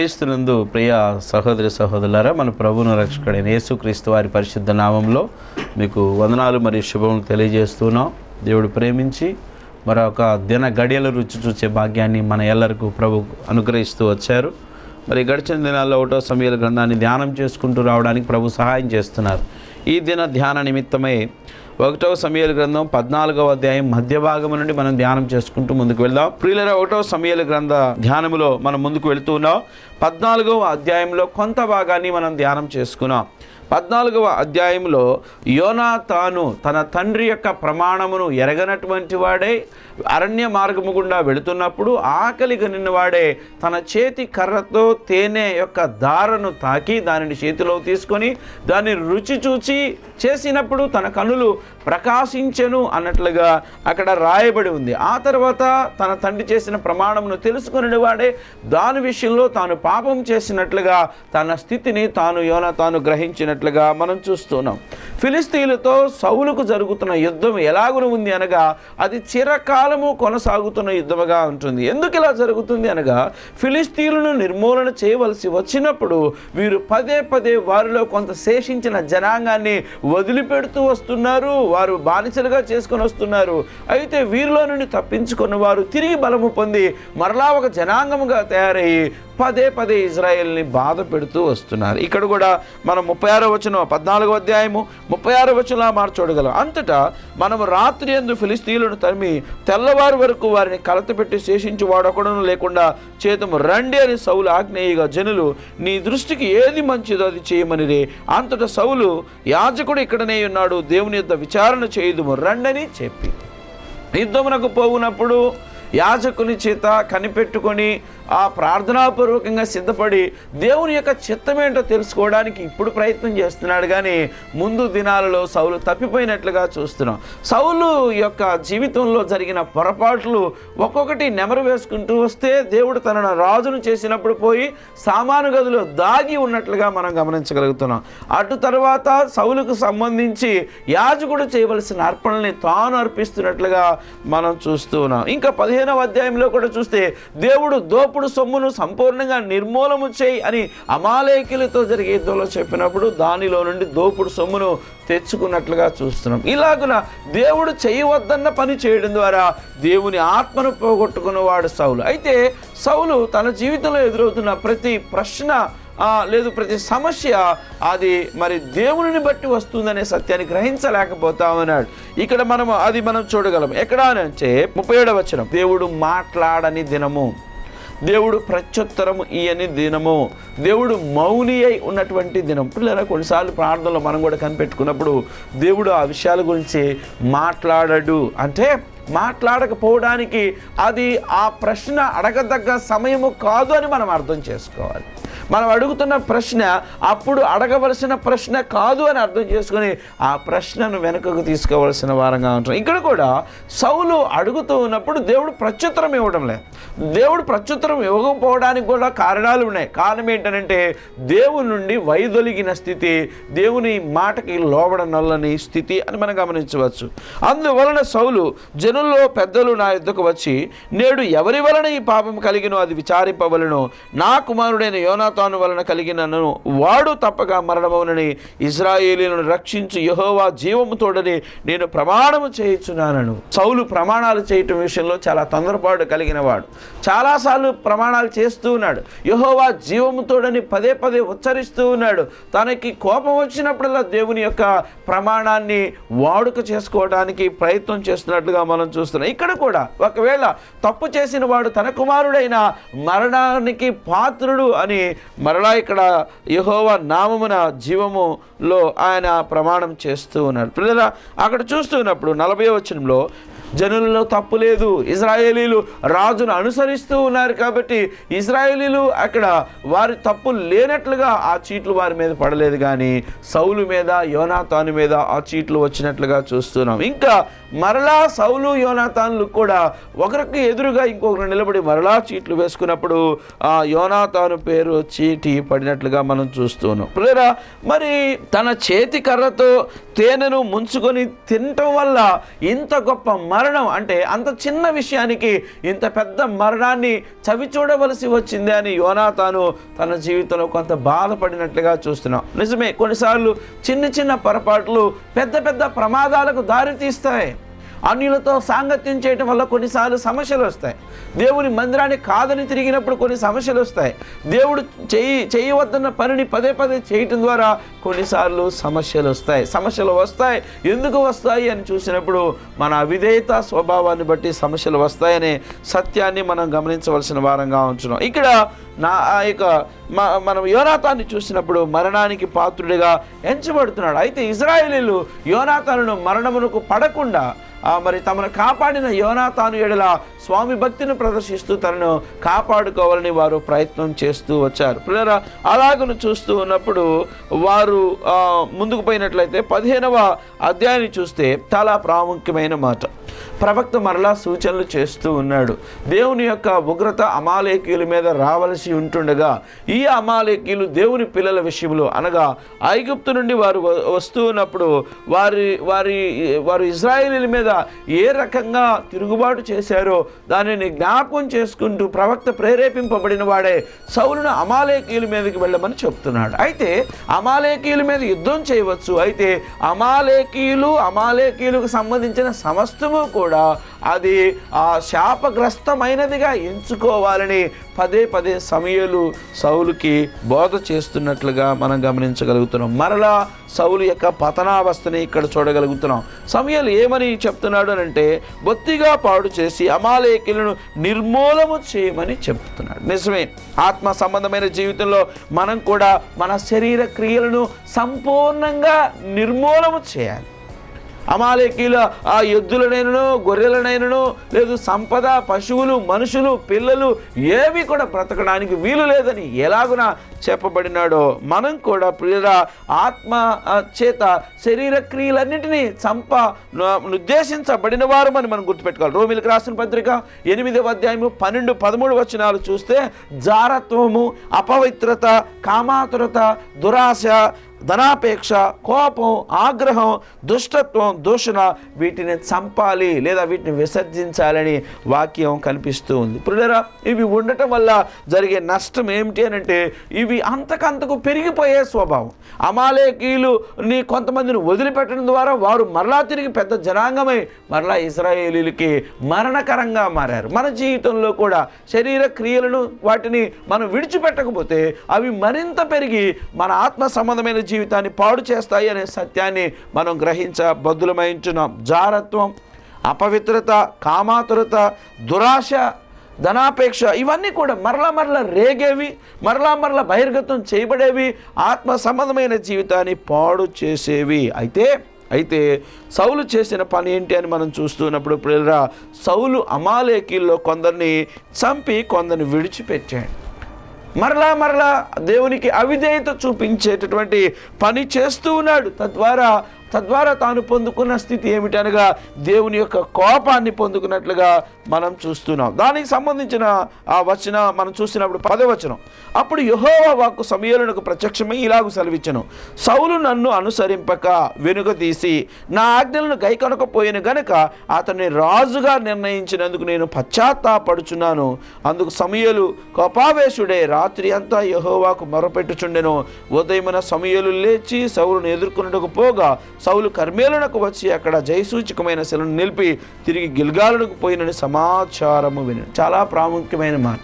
క్రీస్తునందు ప్రియ సహోదరి సహోదరులారా మన ప్రభును రక్షకుడైన యేసుక్రీస్తు వారి పరిశుద్ధ నామంలో మీకు వందనాలు మరియు శుభములు తెలియజేస్తున్నాం. దేవుడు ప్రేమించి మరొక దిన గడియల రుచి చూసే భాగ్యాన్ని మన ఎల్లరికూ ప్రభు అనుగ్రహిస్తూ వచ్చారు. మరి గడిచిన దినాల్లో ఒకటో సమయాల గ్రంథాన్ని ధ్యానం చేసుకుంటూ రావడానికి ప్రభు సహాయం చేస్తున్నారు. ఈ దిన ధ్యాన నిమిత్తమై ఒకటవ సమయాల గ్రంథం పద్నాలుగవ అధ్యాయం మధ్య భాగం నుండి మనం ధ్యానం చేసుకుంటూ ముందుకు వెళ్దాం. ప్రియులరా ఒకటవ సమయాల గ్రంథ ధ్యానములో మనం ముందుకు వెళుతూ ఉన్నాం. పద్నాలుగవ అధ్యాయంలో కొంత భాగాన్ని మనం ధ్యానం చేసుకున్నాం. పద్నాలుగవ అధ్యాయంలో యోనా తాను తన తండ్రి యొక్క ప్రమాణమును ఎరగనటువంటి వాడే అరణ్య మార్గము గుండా వెళుతున్నప్పుడు ఆకలి వాడే తన చేతి కర్రతో తేనె యొక్క దారను తాకి దానిని చేతిలో తీసుకొని దాన్ని రుచి చూచి చేసినప్పుడు తన కనులు ప్రకాశించెను అన్నట్లుగా అక్కడ రాయబడి ఉంది. ఆ తర్వాత తన తండ్రి చేసిన ప్రమాణమును తెలుసుకుని వాడే దాని విషయంలో తాను పాపం చేసినట్లుగా తన స్థితిని తాను యోన తాను గ్రహించినట్లుగా మనం చూస్తున్నాం. ఫిలిస్తీన్లతో సౌలుకు జరుగుతున్న యుద్ధం ఎలాగున ఉంది అనగా అది చిరకాలము కొనసాగుతున్న యుద్ధముగా ఉంటుంది. ఎందుకు ఇలా జరుగుతుంది అనగా ఫిలిస్తీన్లను నిర్మూలన చేయవలసి వచ్చినప్పుడు వీరు పదే పదే వారిలో కొంత శేషించిన జనాంగాన్ని వదిలిపెడుతూ వస్తున్నారు వారు బానిసలుగా చేసుకొని వస్తున్నారు. అయితే వీరిలో నుండి తప్పించుకున్న వారు తిరిగి బలము పొంది మరలా ఒక జనాంగముగా తయారయ్యి పదే పదే ఇజ్రాయెల్ని బాధ పెడుతూ వస్తున్నారు. ఇక్కడ కూడా మనం ముప్పై ఆరో వచనం పద్నాలుగో అధ్యాయము ముప్పై ఆరో వచనంలా మార్చోడగలం అంతటా మనము రాత్రి ఎందు ఫిలిస్తీన్లను తరిమి తెల్లవారి వరకు వారిని కలతపెట్టి శేషించి వాడొకడను లేకుండా చేతము రండి అని సౌలు ఆగ్నేయగా జనులు నీ దృష్టికి ఏది మంచిదో అది చేయమనిరే. అంతటా సౌలు యాజకుడు ఇక్కడనే ఉన్నాడు దేవుని యొక్క విచారణ చేయదుము రండని చెప్పి. యుద్ధమునకు పోవునప్పుడు యాజకుని చేత కనిపెట్టుకొని ఆ ప్రార్థనాపూర్వకంగా సిద్ధపడి దేవుని యొక్క చిత్తమేంటో తెలుసుకోవడానికి ఇప్పుడు ప్రయత్నం చేస్తున్నాడు. కానీ ముందు దినాలలో సౌలు తప్పిపోయినట్లుగా చూస్తున్నాం. సౌలు యొక్క జీవితంలో జరిగిన పొరపాట్లు ఒక్కొక్కటి నెమరు వేసుకుంటూ వస్తే దేవుడు తనను రాజును చేసినప్పుడు పోయి సామాను గదిలో దాగి ఉన్నట్లుగా మనం గమనించగలుగుతున్నాం. అటు తర్వాత సౌలుకు సంబంధించి యాజకుడు చేయవలసిన అర్పణల్ని తాను అర్పిస్తున్నట్లుగా మనం చూస్తూ ఉన్నాం. ఇంకా పదిహేనవ అధ్యాయంలో కూడా చూస్తే దేవుడు దోపుడు సొమ్మును సంపూర్ణంగా నిర్మూలము చేయి అని అమాలేకులతో జరిగే యుద్ధంలో చెప్పినప్పుడు దానిలో నుండి దోపుడు సొమ్మును తెచ్చుకున్నట్లుగా చూస్తున్నాం. ఇలాగున దేవుడు చేయవద్దన్న పని చేయడం ద్వారా దేవుని ఆత్మను పోగొట్టుకున్నవాడు సౌలు. అయితే సౌలు తన జీవితంలో ఎదురవుతున్న ప్రతి ప్రశ్న లేదు ప్రతి సమస్య అది మరి దేవుని బట్టి వస్తుందనే సత్యాన్ని గ్రహించలేకపోతా ఉన్నాడు ఇక్కడ మనం అది మనం చూడగలం. ఎక్కడ అని అంటే ముప్పై ఏడవచనం దేవుడు మాట్లాడని దినము. దేవుడు ప్రత్యుత్తరము ఇయని దినము. దేవుడు మౌని అయి ఉన్నటువంటి దినం. పిల్లరా కొన్నిసార్లు ప్రార్థనలో మనం కూడా కనిపెట్టుకున్నప్పుడు దేవుడు ఆ విషయాల గురించి మాట్లాడడు. అంటే మాట్లాడకపోవడానికి అది ఆ ప్రశ్న అడగదగ్గ సమయము కాదు అని మనం అర్థం చేసుకోవాలి. మనం అడుగుతున్న ప్రశ్న అప్పుడు అడగవలసిన ప్రశ్న కాదు అని అర్థం చేసుకొని ఆ ప్రశ్నను వెనుకకు తీసుకోవలసిన వారంగా ఉంటాం. ఇక్కడ కూడా సౌలు అడుగుతూ ఉన్నప్పుడు దేవుడు ప్రత్యుత్తరం ఇవ్వడం లేదు. దేవుడు ప్రత్యుత్తరం ఇవ్వకపోవడానికి కూడా కారణాలు ఉన్నాయి. కారణం ఏంటంటే దేవుని నుండి వైదొలిగిన స్థితి దేవుని మాటకి లోబడ నల్లని స్థితి అని మనం గమనించవచ్చు. అందువలన సౌలు జనుల్లో పెద్దలు నా యుద్ధకు వచ్చి నేడు ఎవరి వలన ఈ పాపం కలిగినో అది విచారింపవలను? నా కుమారుడైన సాతాను వలన కలిగినను. వాడు తప్పక మరణమవునని ఇజ్రాయేలీలను రక్షించి యహోవా జీవముతోడని నేను ప్రమాణము చేయించున్నానను. సౌలు ప్రమాణాలు చేయటం విషయంలో చాలా తొందరపాటు కలిగిన వాడు చాలాసార్లు ప్రమాణాలు చేస్తూ ఉన్నాడు. యహోవా జీవముతోడని పదే పదే ఉచ్చరిస్తూ ఉన్నాడు. తనకి కోపం వచ్చినప్పుడల్లా దేవుని యొక్క ప్రమాణాన్ని వాడుక చేసుకోవడానికి ప్రయత్నం చేస్తున్నట్లుగా మనం చూస్తున్నాం. ఇక్కడ కూడా ఒకవేళ తప్పు చేసిన వాడు తన కుమారుడైన మరణానికి పాత్రుడు అని మరలా ఇక్కడ యహోవా నామమున జీవములో ఆయన ప్రమాణం చేస్తూ ఉన్నాడు. పిల్లల అక్కడ చూస్తున్నప్పుడు నలభై వచనంలో జనులలో తప్పు లేదు. ఇజ్రాయేలీలు రాజును అనుసరిస్తూ ఉన్నారు కాబట్టి ఇజ్రాయేలీలు అక్కడ వారి తప్పు లేనట్లుగా ఆ చీట్లు వారి మీద పడలేదు కానీ సౌలు మీద యోనాతాను మీద ఆ చీట్లు వచ్చినట్లుగా చూస్తున్నాం. ఇంకా మరలా సౌలు యోనాతానులు కూడా ఒకరికి ఎదురుగా ఇంకొకరు నిలబడి మరలా చీట్లు వేసుకున్నప్పుడు ఆ యోనాతాను పేరు చీటి పడినట్లుగా మనం చూస్తున్నాం. లేదా మరి తన చేతి కర్రతో తేనెను ముంచుకొని తినటం వల్ల ఇంత గొప్ప మరణం అంటే అంత చిన్న విషయానికి ఇంత పెద్ద మరణాన్ని చవి చూడవలసి వచ్చింది అని యోనాతాను తన జీవితంలో కొంత బాధపడినట్లుగా చూస్తున్నాం. నిజమే కొన్నిసార్లు చిన్న చిన్న పొరపాట్లు పెద్ద పెద్ద ప్రమాదాలకు దారితీస్తాయి. అన్యులతో సాంగత్యం చేయటం వల్ల కొన్నిసార్లు సమస్యలు వస్తాయి. దేవుని మందిరాన్ని కాదని తిరిగినప్పుడు కొన్ని సమస్యలు వస్తాయి. దేవుడు చేయి చేయవద్దన్న పనిని పదే పదే చేయటం ద్వారా కొన్నిసార్లు సమస్యలు వస్తాయి. సమస్యలు వస్తాయి. ఎందుకు వస్తాయి అని చూసినప్పుడు మన అవిధేయత స్వభావాన్ని బట్టి సమస్యలు వస్తాయనే సత్యాన్ని మనం గమనించవలసిన వారంగా ఉంచున్నాం ఇక్కడ నా ఆ యొక్క మనం యోనాతాన్ని చూసినప్పుడు మరణానికి పాత్రుడిగా ఎంచబడుతున్నాడు. అయితే ఇజ్రాయేలీలు యోనాతాను మరణమునకు పడకుండా మరి తమను కాపాడిన యోనాతాను ఎడల స్వామి భక్తిని ప్రదర్శిస్తూ తనను కాపాడుకోవాలని వారు ప్రయత్నం చేస్తూ వచ్చారు. పిల్లరా అలాగను చూస్తూ ఉన్నప్పుడు వారు ముందుకు పోయినట్లయితే పదిహేనవ అధ్యాయాన్ని చూస్తే చాలా ప్రాముఖ్యమైన మాట. ప్రవక్త మరలా సూచనలు చేస్తూ ఉన్నాడు. దేవుని యొక్క ఉగ్రత అమాలేకీయుల మీద రావలసి ఉంటుండగా ఈ అమాలేకీయులు దేవుని పిల్లల విషయంలో అనగా ఐగుప్తు నుండి వారు వ- వస్తూ ఉన్నప్పుడు వారి వారి వారు ఇజ్రాయేలీల మీద ఏ రకంగా తిరుగుబాటు చేశారో దానిని జ్ఞాపకం చేసుకుంటూ ప్రవక్త ప్రేరేపింపబడిన వాడే సౌలును అమాలేకీయుల మీదకి వెళ్ళమని చెప్తున్నాడు. అయితే అమాలేకీయుల మీద యుద్ధం చేయవచ్చు. అయితే అమాలేకీయులు అమాలేకీయులకు సంబంధించిన సమస్తము కూడా అది ఆ శాపగ్రస్తమైనదిగా ఎంచుకోవాలని పదే పదే సమయలు సౌలుకి బోధ చేస్తున్నట్లుగా మనం గమనించగలుగుతున్నాం. మరలా సౌలు యొక్క పతనావస్థని ఇక్కడ చూడగలుగుతున్నాం. సమయాలు ఏమని చెప్తున్నాడు అని అంటే బొత్తిగా పాడు చేసి అమాలేకులను నిర్మూలము చేయమని చెప్తున్నాడు. నిజమే ఆత్మ సంబంధమైన జీవితంలో మనం కూడా మన శరీర క్రియలను సంపూర్ణంగా నిర్మూలము చేయాలి. అమాలేకీల ఆ ఎద్దులనైనను గొర్రెలనైనను లేదు సంపద పశువులు మనుషులు పిల్లలు ఏవి కూడా బ్రతకడానికి వీలు లేదని ఎలాగున చెప్పబడినాడో మనం కూడా ప్రియుల ఆత్మ చేత శరీర క్రియలన్నింటినీ చంప నిర్దేశించబడిన వారు అని మనం గుర్తుపెట్టుకోవాలి. రోమిలకు రాసిన పత్రిక ఎనిమిదవ అధ్యాయము పన్నెండు పదమూడు వచనాలు చూస్తే జారత్వము అపవిత్రత కామాతురత దురాశ ధనాపేక్ష కోపం ఆగ్రహం దుష్టత్వం దూషణ వీటిని చంపాలి లేదా వీటిని విసర్జించాలని వాక్యం కనిపిస్తూ ఉంది. పురుడరా ఇవి ఉండటం వల్ల జరిగే నష్టం ఏమిటి అని అంటే ఇవి అంతకంతకు పెరిగిపోయే స్వభావం. అమాలేకీలు ని కొంతమందిని వదిలిపెట్టడం ద్వారా వారు మరలా తిరిగి పెద్ద జనాంగమై మరలా ఇస్రాయేలీలకి మరణకరంగా మారారు. మన జీవితంలో కూడా శరీర క్రియలను వాటిని మనం విడిచిపెట్టకపోతే అవి మరింత పెరిగి మన ఆత్మ సంబంధమైన జీవితాన్ని పాడు చేస్తాయి అనే సత్యాన్ని మనం గ్రహించ గ్రహించబద్దులమైంటున్నాం జారత్వం అపవిత్రత కామాతురత దురాశ ధనాపేక్ష ఇవన్నీ కూడా మరలా మరలా రేగేవి మరలా మరలా బహిర్గతం చేయబడేవి ఆత్మ సంబంధమైన జీవితాన్ని పాడు చేసేవి. అయితే అయితే సౌలు చేసిన పని ఏంటి అని మనం చూస్తున్నప్పుడు ప్రియులరా సౌలు అమాలేకీల్లో కొందరిని చంపి కొందరిని విడిచిపెట్టాడు. మరలా మరలా దేవునికి అవిధేయత చూపించేటటువంటి పని చేస్తూ ఉన్నాడు. తద్వారా తద్వారా తాను పొందుకున్న స్థితి ఏమిటనగా దేవుని యొక్క కోపాన్ని పొందుకున్నట్లుగా మనం చూస్తున్నాం. దానికి సంబంధించిన ఆ వచన మనం చూసినప్పుడు పదవచనం అప్పుడు యహోవా వాక్కు సమయంలో ప్రత్యక్షమై ఇలాగ సెలవిచ్చను. సౌలు నన్ను అనుసరింపక వెనుక తీసి నా ఆజ్ఞలను గైకొనకపోయిన గనుక అతన్ని రాజుగా నిర్ణయించినందుకు నేను పశ్చాత్తాపడుచున్నాను. అందుకు సమయలు కోపావేశుడే రాత్రి అంతా యహోవాకు మొరపెట్టుచుండెను. ఉదయమున సమయలు లేచి సౌలును ఎదుర్కొనుటకు పోగా సౌలు కర్మేలునకు వచ్చి అక్కడ జయసూచకమైన శిలను నిలిపి తిరిగి గిల్గాలునకు పోయినని సమాచారము విని చాలా ప్రాముఖ్యమైన మాట.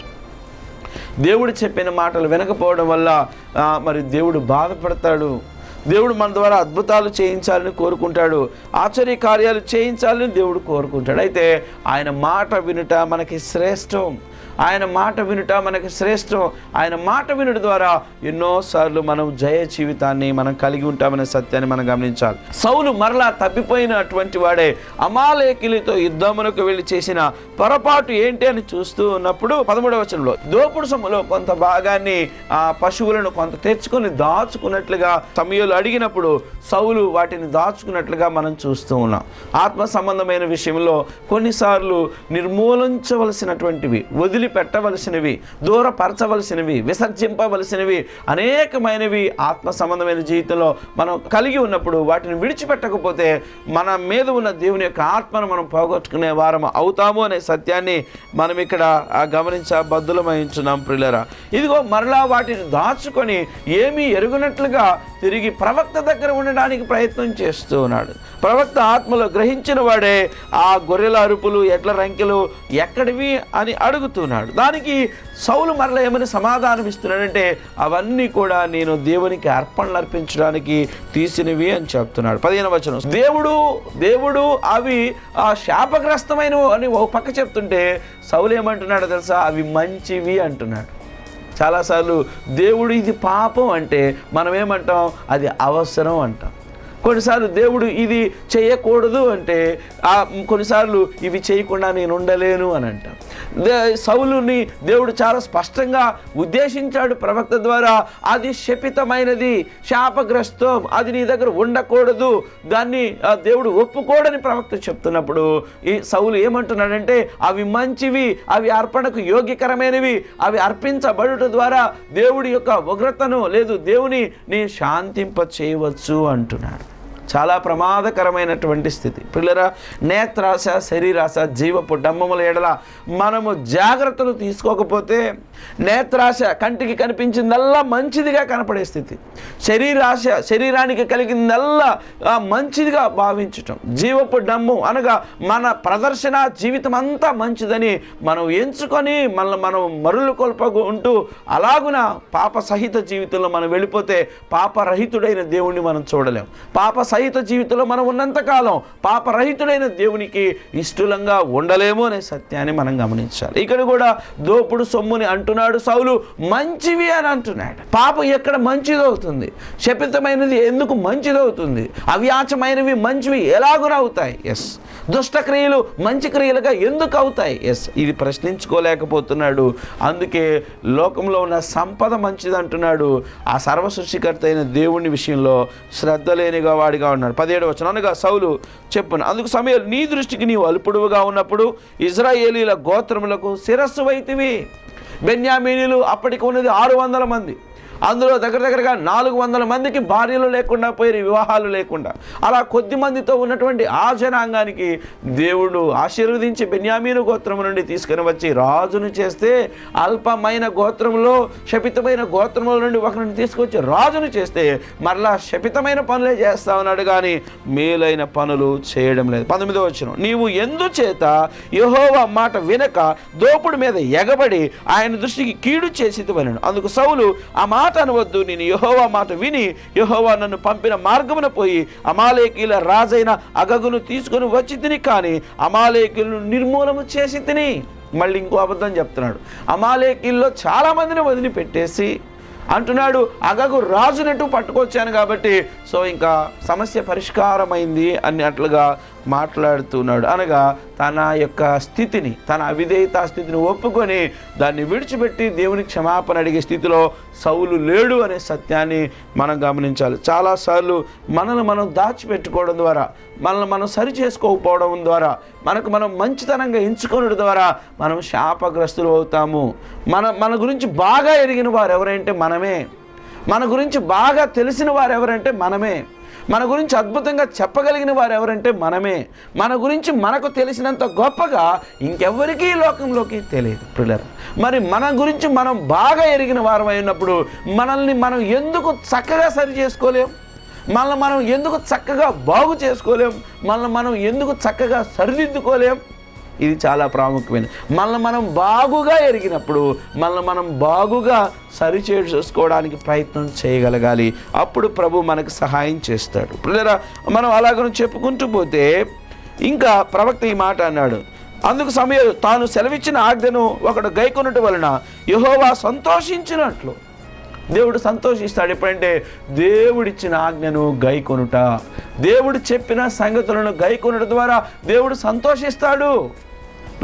దేవుడు చెప్పిన మాటలు వినకపోవడం వల్ల మరి దేవుడు బాధపడతాడు. దేవుడు మన ద్వారా అద్భుతాలు చేయించాలని కోరుకుంటాడు. ఆశ్చర్య కార్యాలు చేయించాలని దేవుడు కోరుకుంటాడు. అయితే ఆయన మాట వినుట మనకి శ్రేష్టం. ఆయన మాట వినుట మనకి శ్రేష్టం. ఆయన మాట వినుట ద్వారా ఎన్నోసార్లు మనం జయ జీవితాన్ని మనం కలిగి ఉంటామనే సత్యాన్ని మనం గమనించాలి. సౌలు మరలా తప్పిపోయినటువంటి వాడే అమాలేకిలితో యుద్ధమునకు వెళ్ళి చేసిన పొరపాటు ఏంటి అని చూస్తూ ఉన్నప్పుడు పదమూడవ వచనంలో దోపుడు సొమ్ములో కొంత భాగాన్ని ఆ పశువులను కొంత తెచ్చుకొని దాచుకున్నట్లుగా సమయంలో అడిగినప్పుడు సౌలు వాటిని దాచుకున్నట్లుగా మనం చూస్తూ ఉన్నాం. ఆత్మ సంబంధమైన విషయంలో కొన్నిసార్లు నిర్మూలించవలసినటువంటివి వదిలి వదిలిపెట్టవలసినవి దూరపరచవలసినవి విసర్జింపవలసినవి అనేకమైనవి ఆత్మ సంబంధమైన జీవితంలో మనం కలిగి ఉన్నప్పుడు వాటిని విడిచిపెట్టకపోతే మన మీద ఉన్న దేవుని యొక్క ఆత్మను మనం పోగొట్టుకునే వారం అవుతాము అనే సత్యాన్ని మనం ఇక్కడ గమనించ బద్దులమహించున్నాం ప్రిల్లరా ఇదిగో మరలా వాటిని దాచుకొని ఏమీ ఎరుగునట్లుగా తిరిగి ప్రవక్త దగ్గర ఉండడానికి ప్రయత్నం చేస్తూ ఉన్నాడు. ప్రవక్త ఆత్మలో గ్రహించిన వాడే ఆ గొర్రెల అరుపులు ఎడ్ల రంకెలు ఎక్కడివి అని అడుగుతున్నాడు. దానికి సౌలు మరల ఏమని సమాధానం ఇస్తున్నాడంటే అవన్నీ కూడా నేను దేవునికి అర్పణలు అర్పించడానికి తీసినవి అని చెప్తున్నాడు. పదిహేను వచనం. దేవుడు దేవుడు అవి ఆ శాపగ్రస్తమైనవి అని ఒక పక్క చెప్తుంటే సౌలు ఏమంటున్నాడో తెలుసా? అవి మంచివి అంటున్నాడు. చాలాసార్లు దేవుడు ఇది పాపం అంటే మనం ఏమంటాం అది అవసరం అంటాం. కొన్నిసార్లు దేవుడు ఇది చేయకూడదు అంటే ఆ కొన్నిసార్లు ఇవి చేయకుండా నేను ఉండలేను అని అంట. సౌలుని దేవుడు చాలా స్పష్టంగా ఉద్దేశించాడు ప్రవక్త ద్వారా అది శపితమైనది శాపగ్రస్తం అది నీ దగ్గర ఉండకూడదు దాన్ని ఆ, దేవుడు ఒప్పుకోడని ప్రవక్త చెప్తున్నప్పుడు ఈ సౌలు ఏమంటున్నాడంటే అవి మంచివి అవి అర్పణకు యోగ్యకరమైనవి అవి అర్పించబడుట ద్వారా దేవుడి యొక్క ఉగ్రతను లేదు దేవుని నీ శాంతింప చేయవచ్చు అంటున్నాడు. చాలా ప్రమాదకరమైనటువంటి స్థితి. పిల్లరా నేత్రాశ శరీరాశ జీవపు డమ్మముల ఎడల మనము జాగ్రత్తలు తీసుకోకపోతే నేత్రాశ కంటికి కనిపించిందల్లా మంచిదిగా కనపడే స్థితి. శరీరాశ శరీరానికి కలిగిందల్లా మంచిదిగా భావించటం. జీవపు డమ్ము అనగా మన ప్రదర్శన జీవితం అంతా మంచిదని మనం ఎంచుకొని మనల్ని మనం మరులు కొల్పకుంటూ అలాగున పాప సహిత జీవితంలో మనం వెళ్ళిపోతే పాపరహితుడైన దేవుణ్ణి మనం చూడలేం. పాప సహిత జీవితంలో మనం ఉన్నంతకాలం పాపరహితుడైన దేవునికి ఇష్టలంగా ఉండలేము అనే సత్యాన్ని మనం గమనించాలి. ఇక్కడ కూడా దోపుడు సొమ్ముని అంటున్నాడు సౌలు మంచివి అని అంటున్నాడు. పాపం ఎక్కడ మంచిదవుతుంది? శపితమైనది ఎందుకు మంచిదవుతుంది? అవ్యాచమైనవి మంచివి ఎలాగునవుతాయి ఎస్ దుష్ట క్రియలు మంచి క్రియలుగా ఎందుకు అవుతాయి? ఎస్ ఇది ప్రశ్నించుకోలేకపోతున్నాడు. అందుకే లోకంలో ఉన్న సంపద మంచిది అంటున్నాడు ఆ సర్వ సృష్టికర్త అయిన దేవుని విషయంలో శ్రద్ధ లేనిగా వాడిగా ఉన్నాడు పదిహేడు వచ్చిన అనగా సౌలు చెప్పును అందుకు సమయం నీ దృష్టికి నీవు అల్పుడువుగా ఉన్నప్పుడు ఇజ్రాయేలీల గోత్రములకు శిరస్సు వైతివి. బెన్యామీనీలు అప్పటికి ఉన్నది ఆరు వందల మంది. అందులో దగ్గర దగ్గరగా నాలుగు వందల మందికి భార్యలు లేకుండా పోయి వివాహాలు లేకుండా అలా కొద్ది మందితో ఉన్నటువంటి ఆ జనాంగానికి దేవుడు ఆశీర్వదించి బెన్యామీను గోత్రము నుండి తీసుకుని వచ్చి రాజును చేస్తే అల్పమైన గోత్రంలో శపితమైన గోత్రముల నుండి ఒకరిని తీసుకొచ్చి రాజును చేస్తే మరలా శపితమైన పనులే చేస్తా ఉన్నాడు కానీ మేలైన పనులు చేయడం లేదు. పంతొమ్మిదో వచ్చిన నీవు ఎందుచేత యహోవా మాట వినక దోపుడు మీద ఎగబడి ఆయన దృష్టికి కీడు చేసి అందుకు సౌలు ఆ మాట అనవద్దు. నేను యహోవా మాట విని యహోవా నన్ను పంపిన మార్గమున పోయి అమాలేకీల రాజైన అగగును తీసుకొని వచ్చి తిని కానీ అమాలేకీలను నిర్మూలము చేసి తిని మళ్ళీ ఇంకో అబద్ధం చెప్తున్నాడు. అమాలేకీల్లో చాలా మందిని వదిలిపెట్టేసి అంటున్నాడు అగగు రాజునట్టు పట్టుకొచ్చాను కాబట్టి సో ఇంకా సమస్య పరిష్కారమైంది అన్నట్లుగా మాట్లాడుతున్నాడు. అనగా తన యొక్క స్థితిని తన అవిధేయత స్థితిని ఒప్పుకొని దాన్ని విడిచిపెట్టి దేవుని క్షమాపణ అడిగే స్థితిలో సౌలు లేడు అనే సత్యాన్ని మనం గమనించాలి. చాలాసార్లు మనల్ని మనం దాచిపెట్టుకోవడం ద్వారా మనల్ని మనం సరి చేసుకోకపోవడం ద్వారా మనకు మనం మంచితనంగా ఎంచుకోవడం ద్వారా మనం శాపగ్రస్తులు అవుతాము. మన మన గురించి బాగా ఎరిగిన వారు ఎవరంటే మనమే. మన గురించి బాగా తెలిసిన వారు ఎవరంటే మనమే. మన గురించి అద్భుతంగా చెప్పగలిగిన వారు ఎవరంటే మనమే. మన గురించి మనకు తెలిసినంత గొప్పగా ఇంకెవ్వరికీ లోకంలోకి తెలియదు పిల్లలు మరి మన గురించి మనం బాగా ఎరిగిన వారం అయినప్పుడు మనల్ని మనం ఎందుకు చక్కగా సరి చేసుకోలేం? మనల్ని మనం ఎందుకు చక్కగా బాగు చేసుకోలేం? మనల్ని మనం ఎందుకు చక్కగా సరిదిద్దుకోలేం? ఇది చాలా ప్రాముఖ్యమైన. మనల్ని మనం బాగుగా ఎరిగినప్పుడు మనల్ని మనం బాగుగా సరి చేసుకోవడానికి ప్రయత్నం చేయగలగాలి. అప్పుడు ప్రభు మనకు సహాయం చేస్తాడు. పిల్లరా మనం అలాగను చెప్పుకుంటూ పోతే ఇంకా ప్రవక్త ఈ మాట అన్నాడు. అందుకు సమయం తాను సెలవిచ్చిన ఆజ్ఞను ఒకడు గైకొనటం వలన యహోవా సంతోషించినట్లు. దేవుడు సంతోషిస్తాడు. ఎప్పుడంటే దేవుడిచ్చిన ఆజ్ఞను గైకొనుట. దేవుడు చెప్పిన సంగతులను గైకొనుట ద్వారా దేవుడు సంతోషిస్తాడు.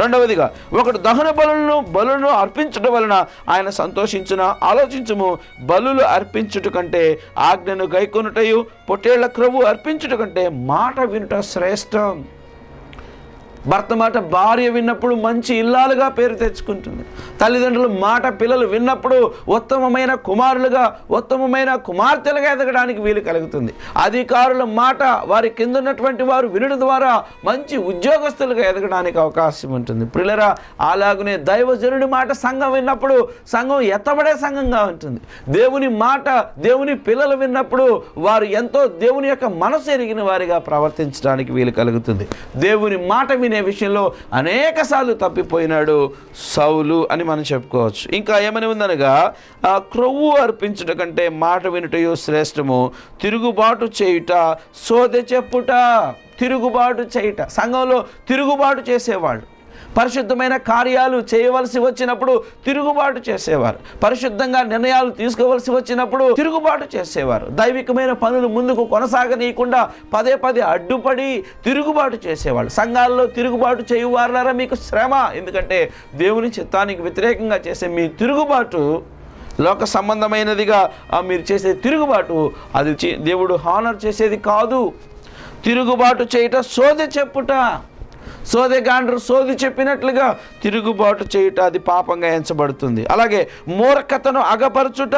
రెండవదిగా ఒకడు దహన బలులను బలులను అర్పించడం వలన ఆయన సంతోషించిన? ఆలోచించుము బలులు అర్పించుట కంటే ఆజ్ఞను గైకొనుటయు పొట్టేళ్ళ క్రొవ్వు అర్పించుట కంటే మాట వినుట శ్రేష్టం. భర్త మాట భార్య విన్నప్పుడు మంచి ఇల్లాలుగా పేరు తెచ్చుకుంటుంది. తల్లిదండ్రుల మాట పిల్లలు విన్నప్పుడు ఉత్తమమైన కుమారులుగా ఉత్తమమైన కుమార్తెలుగా ఎదగడానికి వీలు కలుగుతుంది. అధికారుల మాట వారి కింద ఉన్నటువంటి వారు వినడం ద్వారా మంచి ఉద్యోగస్తులుగా ఎదగడానికి అవకాశం ఉంటుంది. పిల్లరా అలాగనే దైవజనుడి మాట సంఘం విన్నప్పుడు సంఘం ఎత్తబడే సంఘంగా ఉంటుంది. దేవుని మాట దేవుని పిల్లలు విన్నప్పుడు వారు ఎంతో దేవుని యొక్క మనసు ఎరిగిన వారిగా ప్రవర్తించడానికి వీలు కలుగుతుంది. దేవుని మాట విని విషయంలో అనేక సార్లు తప్పిపోయినాడు సౌలు అని మనం చెప్పుకోవచ్చు. ఇంకా ఏమని ఉందనగా ఆ క్రొవ్వు అర్పించుట కంటే మాట వినుటయు శ్రేష్టము. తిరుగుబాటు చేయుట సోదె చెప్పుట తిరుగుబాటు చేయుట. సంఘంలో తిరుగుబాటు చేసేవాళ్ళు. పరిశుద్ధమైన కార్యాలు చేయవలసి వచ్చినప్పుడు తిరుగుబాటు చేసేవారు. పరిశుద్ధంగా నిర్ణయాలు తీసుకోవలసి వచ్చినప్పుడు తిరుగుబాటు చేసేవారు. దైవికమైన పనులు ముందుకు కొనసాగనీయకుండా పదే పదే అడ్డుపడి తిరుగుబాటు చేసేవాళ్ళు. సంఘాల్లో తిరుగుబాటు చేయువారులారా మీకు శ్రమ. ఎందుకంటే దేవుని చిత్తానికి వ్యతిరేకంగా చేసే మీ తిరుగుబాటు లోక సంబంధమైనదిగా మీరు చేసే తిరుగుబాటు అది చే- దేవుడు హానర్ చేసేది కాదు. తిరుగుబాటు చేయట సోద చెప్పుట. సోదె గాండ్రు సోది చెప్పినట్లుగా తిరుగుబాటు చేయుట అది పాపంగా ఎంచబడుతుంది. అలాగే మూర్ఖతను అగపరచుట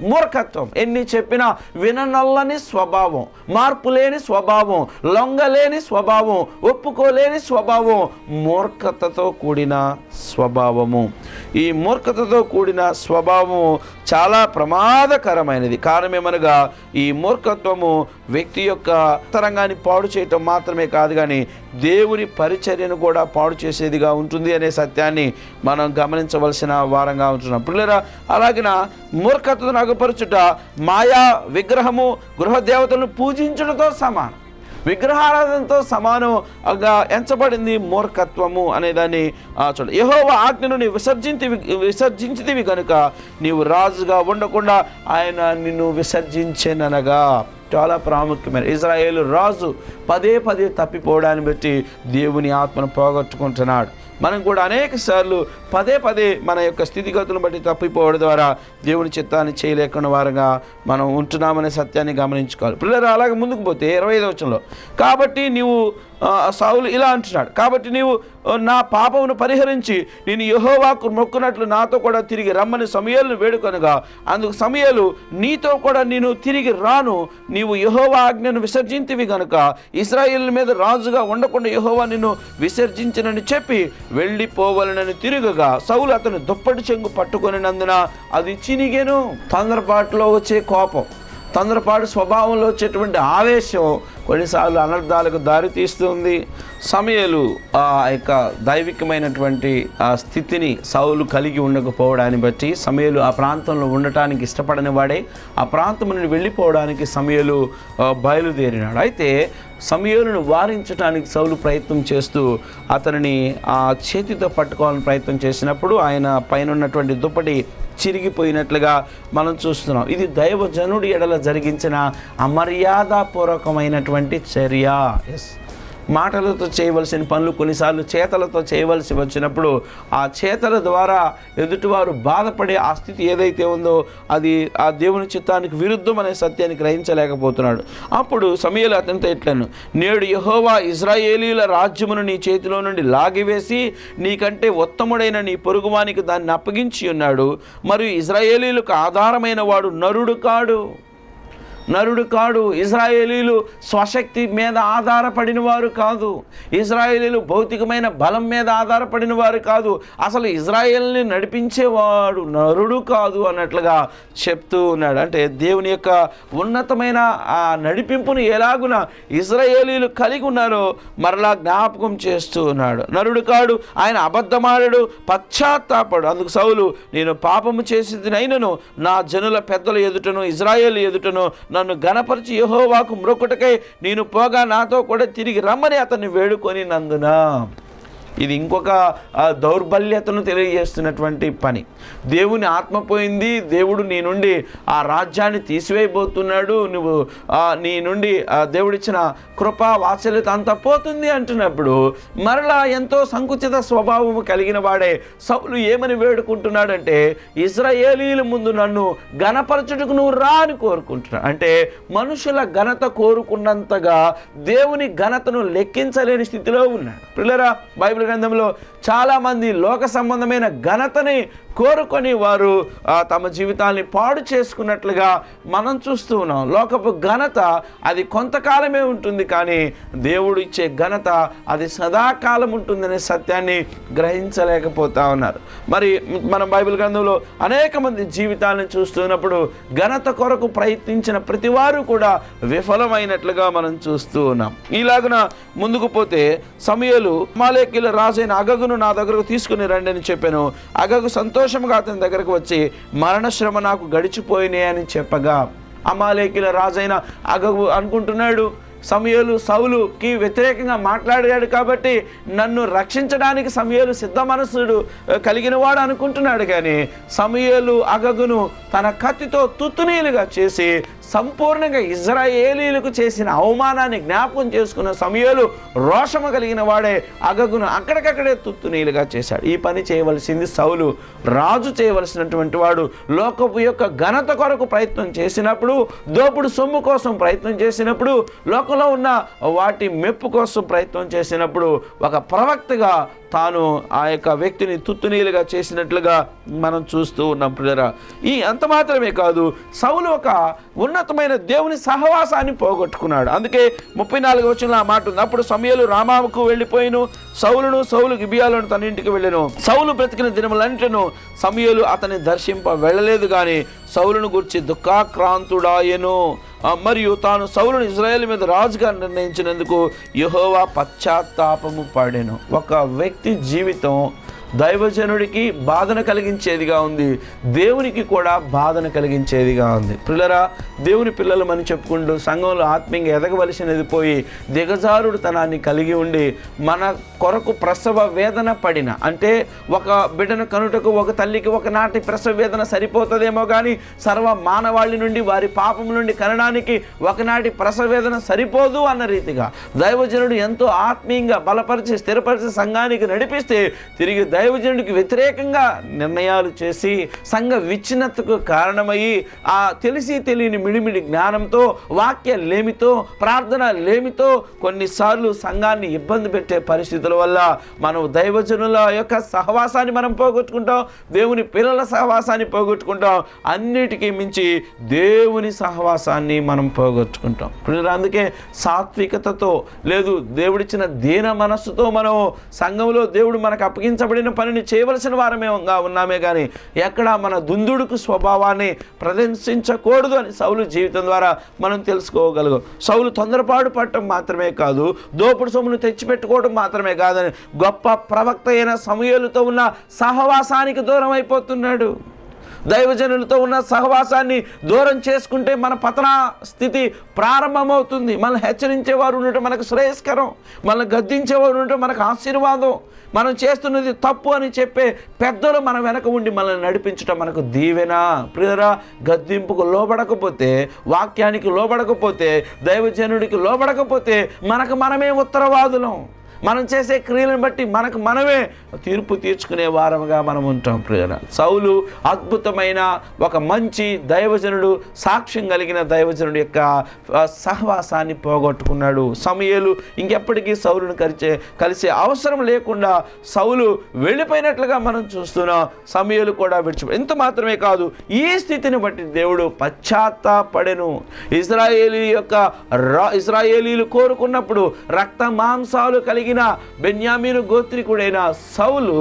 మూర్ఖత్వం. ఎన్ని చెప్పినా విననల్లని స్వభావం మార్పు లేని స్వభావం లొంగలేని స్వభావం ఒప్పుకోలేని స్వభావం మూర్ఖతతో కూడిన స్వభావము. ఈ మూర్ఖతతో కూడిన స్వభావము చాలా ప్రమాదకరమైనది. కారణమేమనగా ఈ మూర్ఖత్వము వ్యక్తి యొక్క తరంగాన్ని పాడు చేయటం మాత్రమే కాదు కానీ దేవుని పరిచర్యను కూడా పాడు చేసేదిగా ఉంటుంది అనే సత్యాన్ని మనం గమనించవలసిన వారంగా ఉంటున్నాం. పిల్లరా అలాగిన మూర్ఖతను అగపరచుట మాయా విగ్రహము గృహదేవతలను పూజించుటతో సమానం. విగ్రహారాధనతో సమానంగా ఎంచబడింది మూర్ఖత్వము అనేదాన్ని ఆ, చూడ యహోవ ఆజ్ఞను నీవు విసర్జించి విసర్జించితివి కనుక నీవు రాజుగా ఉండకుండా ఆయన నిన్ను విసర్జించేననగా. చాలా ప్రాముఖ్యమైన. ఇజ్రాయేల్ రాజు పదే పదే తప్పిపోవడాన్ని బట్టి దేవుని ఆత్మను పోగొట్టుకుంటున్నాడు. మనం కూడా అనేక సార్లు పదే పదే మన యొక్క స్థితిగతులను బట్టి తప్పిపోవడం ద్వారా దేవుని చిత్తాన్ని చేయలేకుండా వారుగా మనం ఉంటున్నామనే సత్యాన్ని గమనించుకోవాలి. పిల్లలు అలాగే ముందుకు పోతే ఇరవై ఐదు వచ్చంలో కాబట్టి నీవు ఆ, సౌలు ఇలా అంటున్నాడు. కాబట్టి నీవు నా పాపమును పరిహరించి నేను యహోవాకు మొక్కునట్లు నాతో కూడా తిరిగి రమ్మని సమయాలను వేడుకొనగా అందుకు సమయాలు నీతో కూడా నేను తిరిగి రాను. నీవు యహోవా ఆజ్ఞను విసర్జించివి గనుక ఇస్రాయిల్ మీద రాజుగా ఉండకుండా యహోవా నిన్ను విసర్జించనని చెప్పి వెళ్ళిపోవలనని తిరుగగా సౌలు అతను దుప్పటి చెంగు పట్టుకొనినందున అది చినిగేను. తొందరపాటులో వచ్చే కోపం తొందరపాటు స్వభావంలో వచ్చేటువంటి ఆవేశం కొన్నిసార్లు అనర్థాలకు దారితీస్తుంది సమయలు ఆ యొక్క దైవికమైనటువంటి ఆ స్థితిని సౌలు కలిగి ఉండకపోవడాన్ని బట్టి సమయలు ఆ ప్రాంతంలో ఉండటానికి ఇష్టపడని వాడే ఆ ప్రాంతం నుండి వెళ్ళిపోవడానికి సమయలు బయలుదేరినాడు. అయితే సమయలను వారించడానికి సౌలు ప్రయత్నం చేస్తూ అతనిని ఆ చేతితో పట్టుకోవాలని ప్రయత్నం చేసినప్పుడు ఆయన పైన ఉన్నటువంటి దుప్పటి చిరిగిపోయినట్లుగా మనం చూస్తున్నాం. ఇది దైవజనుడి ఎడల జరిగించిన అమర్యాదపూర్వకమైనటువంటి చర్య. ఎస్ మాటలతో చేయవలసిన పనులు కొన్నిసార్లు చేతలతో చేయవలసి వచ్చినప్పుడు ఆ చేతల ద్వారా ఎదుటివారు బాధపడే ఆ స్థితి ఏదైతే ఉందో అది ఆ దేవుని చిత్తానికి విరుద్ధం అనే సత్యాన్ని గ్రహించలేకపోతున్నాడు. అప్పుడు సమయలు అతనితో ఎట్లను? నేడు యహోవా ఇజ్రాయేలీల రాజ్యమును నీ చేతిలో నుండి లాగివేసి నీకంటే ఉత్తముడైన నీ పొరుగువానికి దాన్ని అప్పగించి ఉన్నాడు. మరియు ఇజ్రాయేలీలకు ఆధారమైన వాడు నరుడు కాడు. నరుడు కాడు. ఇజ్రాయేలీలు స్వశక్తి మీద ఆధారపడిన వారు కాదు. ఇజ్రాయేలీలు భౌతికమైన బలం మీద ఆధారపడిన వారు కాదు. అసలు ఇజ్రాయేల్ని నడిపించేవాడు నరుడు కాదు అన్నట్లుగా చెప్తూ ఉన్నాడు. అంటే దేవుని యొక్క ఉన్నతమైన ఆ నడిపింపును ఎలాగున ఇజ్రాయేలీలు కలిగి ఉన్నారో మరలా జ్ఞాపకం చేస్తూ ఉన్నాడు. నరుడు కాడు ఆయన అబద్ధమాడడు పశ్చాత్తాపడు. అందుకు సౌలు నేను పాపము చేసినైనను నా జనుల పెద్దల ఎదుటను ఇజ్రాయేల్ ఎదుటను నన్ను గణపరిచి యహోవాకు మ్రొక్కుటకై నేను పోగా నాతో కూడా తిరిగి రమ్మని అతన్ని వేడుకొని నందున. ఇది ఇంకొక దౌర్బల్యతను తెలియజేస్తున్నటువంటి పని. దేవుని ఆత్మ పోయింది దేవుడు నీ నుండి ఆ రాజ్యాన్ని తీసివేయబోతున్నాడు నువ్వు నీ నుండి ఆ, దేవుడిచ్చిన కృప వాత్సల్యత అంతా పోతుంది అంటున్నప్పుడు మరలా ఎంతో సంకుచిత స్వభావము కలిగిన వాడే సౌలు ఏమని వేడుకుంటున్నాడంటే ఇజ్రాయేలీల ముందు నన్ను ఘనపరచుటకు నువ్వు రా అని కోరుకుంటున్నాడు అంటే మనుషుల ఘనత కోరుకున్నంతగా దేవుని ఘనతను లెక్కించలేని స్థితిలో ఉన్నాడు. పిల్లరా బైబిల్ గ్రంథంలో చాలామంది లోక సంబంధమైన ఘనతని కోరుకొని వారు తమ జీవితాన్ని పాడు చేసుకున్నట్లుగా మనం చూస్తూ ఉన్నాం. లోకపు ఘనత అది కొంతకాలమే ఉంటుంది కానీ దేవుడు ఇచ్చే ఘనత అది సదాకాలం ఉంటుందనే సత్యాన్ని గ్రహించలేకపోతా ఉన్నారు. మరి మనం బైబిల్ గ్రంథంలో అనేక మంది జీవితాలను చూస్తున్నప్పుడు ఘనత కొరకు ప్రయత్నించిన ప్రతి వారు కూడా విఫలమైనట్లుగా మనం చూస్తూ ఉన్నాం. ఇలాగున ముందుకు పోతే సమయలు మాలేకిల రాజైన అగగును నా దగ్గరకు తీసుకుని రండి అని చెప్పాను. అగగు సంతోషముగా అతని దగ్గరకు వచ్చి మరణశ్రమ నాకు గడిచిపోయినాయి అని చెప్పగా అమాలేకిల రాజైన అగగు అనుకుంటున్నాడు. సమయలు సౌలుకి వ్యతిరేకంగా మాట్లాడాడు కాబట్టి నన్ను రక్షించడానికి సమయలు సిద్ధ మనసుడు కలిగిన వాడు అనుకుంటున్నాడు కానీ సమయలు అగగును తన కత్తితో తుత్తునీలుగా చేసి సంపూర్ణంగా ఇజ్రాయేలీలకు చేసిన అవమానాన్ని జ్ఞాపకం చేసుకున్న సమయాలు రోషము కలిగిన వాడే అగగును అక్కడికక్కడే తుత్తునీలుగా చేశాడు. ఈ పని చేయవలసింది సౌలు రాజు చేయవలసినటువంటి వాడు. లోకపు యొక్క ఘనత కొరకు ప్రయత్నం చేసినప్పుడు దోపుడు సొమ్ము కోసం ప్రయత్నం చేసినప్పుడు లోకంలో ఉన్న వాటి మెప్పు కోసం ప్రయత్నం చేసినప్పుడు ఒక ప్రవక్తగా తాను ఆ యొక్క వ్యక్తిని తుత్తునీలుగా చేసినట్లుగా మనం చూస్తూ ఉన్నాం ప్రియరా ఈ అంత మాత్రమే కాదు సౌలు ఒక ఉన్నతమైన దేవుని సహవాసాన్ని పోగొట్టుకున్నాడు. అందుకే ముప్పై నాలుగు వచ్చిన ఆ మాట ఉంది. అప్పుడు సమయలు రామాకు వెళ్ళిపోయిను సౌలును సౌలు గిబియాలను తన ఇంటికి వెళ్ళాను. సౌలు బ్రతికిన దినములంటను సమయలు అతని దర్శింప వెళ్ళలేదు కానీ సౌలును గురించి దుఃఖాక్రాంతుడాయను. మరియు తాను సౌలును ఇజ్రాయెల్ మీద రాజుగా నిర్ణయించినందుకు యహోవా పశ్చాత్తాపము పడెను. ఒక వ్యక్తి జీవితం దైవజనుడికి బాధన కలిగించేదిగా ఉంది. దేవునికి కూడా బాధన కలిగించేదిగా ఉంది. పిల్లరా దేవుని పిల్లలు మనం చెప్పుకుంటూ సంఘంలో ఆత్మీయంగా ఎదగవలసినది పోయి దిగజారుడుతనాన్ని కలిగి ఉండి మన కొరకు ప్రసవ వేదన పడిన అంటే ఒక బిడ్డను కనుటకు ఒక తల్లికి ఒకనాటి ప్రసవ వేదన సరిపోతుందేమో కానీ సర్వ మానవాళి నుండి వారి పాపం నుండి కనడానికి ఒకనాటి ప్రసవ వేదన సరిపోదు అన్న రీతిగా దైవజనుడు ఎంతో ఆత్మీయంగా బలపరిచి స్థిరపరిచి సంఘానికి నడిపిస్తే తిరిగి దైవజనుడికి వ్యతిరేకంగా నిర్ణయాలు చేసి సంఘ విచ్ఛిన్నతకు కారణమయ్యి ఆ తెలిసి తెలియని మిడిమిడి జ్ఞానంతో వాక్య లేమితో ప్రార్థన లేమితో కొన్నిసార్లు సంఘాన్ని ఇబ్బంది పెట్టే పరిస్థితుల వల్ల మనం దైవజనుల యొక్క సహవాసాన్ని మనం పోగొట్టుకుంటాం దేవుని పిల్లల సహవాసాన్ని పోగొట్టుకుంటాం అన్నిటికీ మించి దేవుని సహవాసాన్ని మనం పోగొట్టుకుంటాం. ఇప్పుడు అందుకే సాత్వికతతో లేదు దేవుడిచ్చిన దీన మనస్సుతో మనం సంఘంలో దేవుడు మనకు అప్పగించబడిన పనిని చేయవలసిన వారమేగా ఉన్నామే కానీ ఎక్కడ మన దుందుడుకు స్వభావాన్ని ప్రదర్శించకూడదు అని సౌలు జీవితం ద్వారా మనం తెలుసుకోగలుగు. సౌలు తొందరపాటు పడటం మాత్రమే కాదు దోపుడు సొమ్మును తెచ్చిపెట్టుకోవడం మాత్రమే కాదని గొప్ప ప్రవక్త అయిన సమయాలతో ఉన్న సహవాసానికి దూరం అయిపోతున్నాడు దైవజనులతో ఉన్న సహవాసాన్ని దూరం చేసుకుంటే మన పతన స్థితి ప్రారంభమవుతుంది. మనల్ని హెచ్చరించేవారు ఉండటం మనకు శ్రేయస్కరం. మనల్ని గద్దించేవారు ఉండటం మనకు ఆశీర్వాదం. మనం చేస్తున్నది తప్పు అని చెప్పే పెద్దలు మన వెనక ఉండి మనల్ని నడిపించడం మనకు దీవెన. ప్రియరా గద్దింపుకు లోబడకపోతే వాక్యానికి లోబడకపోతే దైవజనుడికి లోబడకపోతే మనకు మనమే ఉత్తరవాదులం. మనం చేసే క్రియలను బట్టి మనకు మనమే తీర్పు తీర్చుకునే వారముగా మనం ఉంటాం ప్రేరణ సౌలు అద్భుతమైన ఒక మంచి దైవజనుడు సాక్ష్యం కలిగిన దైవజనుడు యొక్క సహవాసాన్ని పోగొట్టుకున్నాడు. సమయలు ఇంకెప్పటికీ సౌలును కలిసే కలిసే అవసరం లేకుండా సౌలు వెళ్ళిపోయినట్లుగా మనం చూస్తున్నాం సమయలు కూడా విడిచిపో ఇంత మాత్రమే కాదు ఈ స్థితిని బట్టి దేవుడు పశ్చాత్తాపడెను. ఇజ్రాయేలీ యొక్క రా ఇజ్రాయేలీలు కోరుకున్నప్పుడు రక్త మాంసాలు కలిగి కలిగిన బెన్యామీను గోత్రికుడైన సౌలు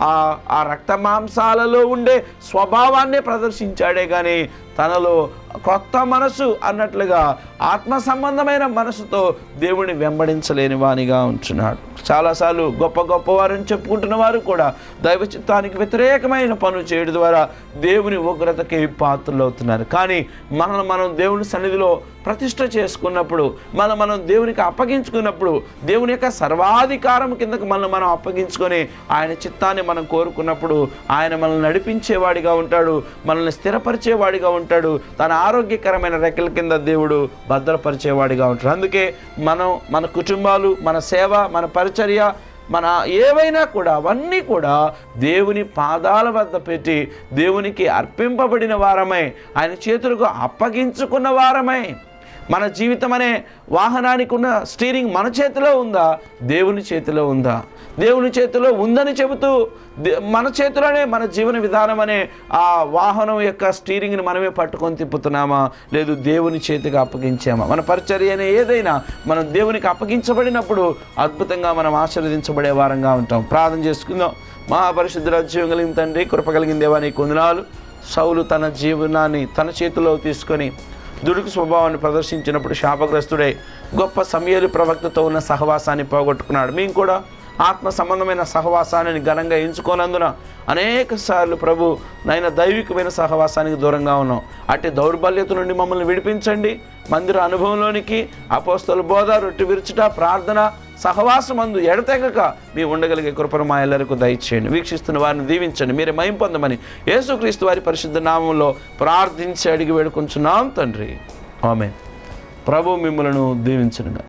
ఆ ఆ రక్త మాంసాలలో ఉండే స్వభావాన్నే ప్రదర్శించాడే కానీ తనలో కొత్త మనసు అన్నట్లుగా ఆత్మ సంబంధమైన మనసుతో దేవుని వెంబడించలేని వానిగా ఉంటున్నాడు. చాలాసార్లు గొప్ప గొప్ప వారిని చెప్పుకుంటున్న వారు కూడా దైవ చిత్తానికి వ్యతిరేకమైన పనులు చేయడం ద్వారా దేవుని ఉగ్రతకి పాత్రలు అవుతున్నారు కానీ మనల్ని మనం దేవుని సన్నిధిలో ప్రతిష్ట చేసుకున్నప్పుడు మనం మనం దేవునికి అప్పగించుకున్నప్పుడు దేవుని యొక్క సర్వాధికారం కిందకు మనల్ని మనం అప్పగించుకొని ఆయన చిత్తాన్ని మనం కోరుకున్నప్పుడు ఆయన మనల్ని నడిపించేవాడిగా ఉంటాడు మనల్ని స్థిరపరిచేవాడిగా ఉంటాడు తన ఆరోగ్యకరమైన రెక్కల కింద దేవుడు భద్రపరిచేవాడిగా ఉంటాడు. అందుకే మనం మన కుటుంబాలు మన సేవ మన పరిచర్య మన ఏవైనా కూడా అవన్నీ కూడా దేవుని పాదాల వద్ద పెట్టి దేవునికి అర్పింపబడిన వారమై ఆయన చేతులకు అప్పగించుకున్న వారమై మన జీవితం అనే వాహనానికి ఉన్న స్టీరింగ్ మన చేతిలో ఉందా? దేవుని చేతిలో ఉందా? దేవుని చేతిలో ఉందని చెబుతూ దే- మన చేతిలోనే మన జీవన విధానం అనే ఆ వాహనం యొక్క స్టీరింగ్ని మనమే పట్టుకొని తిప్పుతున్నామా? లేదు దేవుని చేతికి అప్పగించామా? మన పరిచర్య అనే ఏదైనా మనం దేవునికి అప్పగించబడినప్పుడు అద్భుతంగా మనం ఆశీర్వదించబడే వారంగా ఉంటాం. ప్రార్థన చేసుకుందాం. మహాపరిశుద్ధ రాజ్యం కలిగిన తండ్రి కృప కలిగిన దేవా నీ కొందనాలు సౌలు తన జీవనాన్ని తన చేతిలో తీసుకొని దుడుకు స్వభావాన్ని ప్రదర్శించినప్పుడు శాపగ్రస్తుడై గొప్ప సమయలు ప్రవక్తతో ఉన్న సహవాసాన్ని పోగొట్టుకున్నాడు. మేము కూడా ఆత్మ సంబంధమైన సహవాసాన్ని ఘనంగా ఎంచుకోనందున అనేక సార్లు ప్రభు నాయన దైవికమైన సహవాసానికి దూరంగా ఉన్నాం. అటు దౌర్బల్యత నుండి మమ్మల్ని విడిపించండి. మందిర అనుభవంలోనికి అపోస్తలు బోధ రొట్టి విరుచుట ప్రార్థన సహవాసమందు ఎడతెగక మీ ఉండగలిగే కృపను మా ఎల్లరికి దయచేయండి. వీక్షిస్తున్న వారిని దీవించండి. మీరే మయం పొందమని యేసుక్రీస్తు వారి పరిశుద్ధ నామంలో ప్రార్థించి అడిగి వేడుకుంటున్నాం తండ్రి. ఆమె ప్రభు మిమ్మలను దీవించనుగా